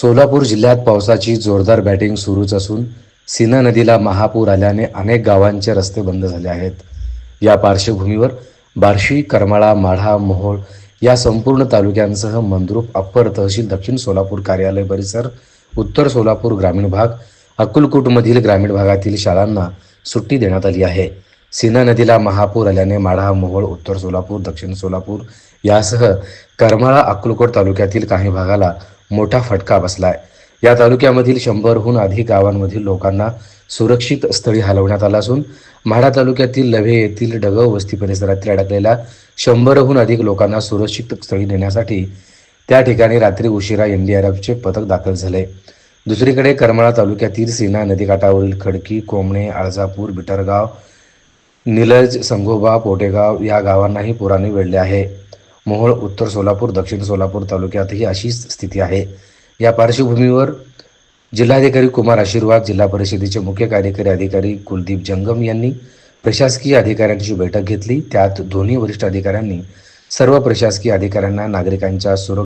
सोलापूर जिल्ह्यात पावसाची जोरदार बॅटिंग सुरूच असून सीना नदीला महापूर आल्याने अनेक गावांचे रस्ते बंद झाले आहेत. या पार्श्वभूमीवर बार्शी करमाळा माढा मोहोळ या संपूर्ण तालुक्यांसह मंद्रुप अप्पर तहसील दक्षिण सोलापूर कार्यालय परिसर उत्तर सोलापूर ग्रामीण भाग अक्कलकोटमधील ग्रामीण भागातील शाळांना सुट्टी देण्यात आली आहे. सीना नदीला महापूर आल्याने माढा मोहोळ उत्तर सोलापूर दक्षिण सोलापूर यासह करमाळा अक्कलकोट तालुक्यातील काही भागाला मोठा फटका बसलाय. या तालुक्यामधील शंभरहून अधिक गावांमधील लोकांना सुरक्षित स्थळी हलवण्यात आलं असून म्हाडा तालुक्यातील लव्हे येथील डगव वस्ती परिसरातील अडकलेल्या शंभरहून अधिक लोकांना सुरक्षित स्थळी नेण्यासाठी त्या ठिकाणी रात्री उशिरा एनडीआरएफचे पथक दाखल झाले. दुसरीकडे करमाळा तालुक्यातील सीना नदीकाठावरील खडकी कोंबणे आळजापूर बिटरगाव निलज संगोबा पोटेगाव या गावांनाही पुराने वेढले आहे. मोहोळ उत्तर सोलापूर दक्षिण सोलापूर तालुक्यातही अशीच स्थिती आहे. या पार्श्वभूमीवर जिल्हाधिकारी कुमार आशीर्वाद जिल्हा परिषदेचे मुख्य कार्यकारी अधिकारी कुलदीप जंगम यांनी प्रशासकीय अधिकाऱ्यांची बैठक घेतली. त्यात दोन्ही वरिष्ठ अधिकाऱ्यांनी सर्व प्रशासकीय अधिकाऱ्यांना नागरिकांच्या सुरक्षा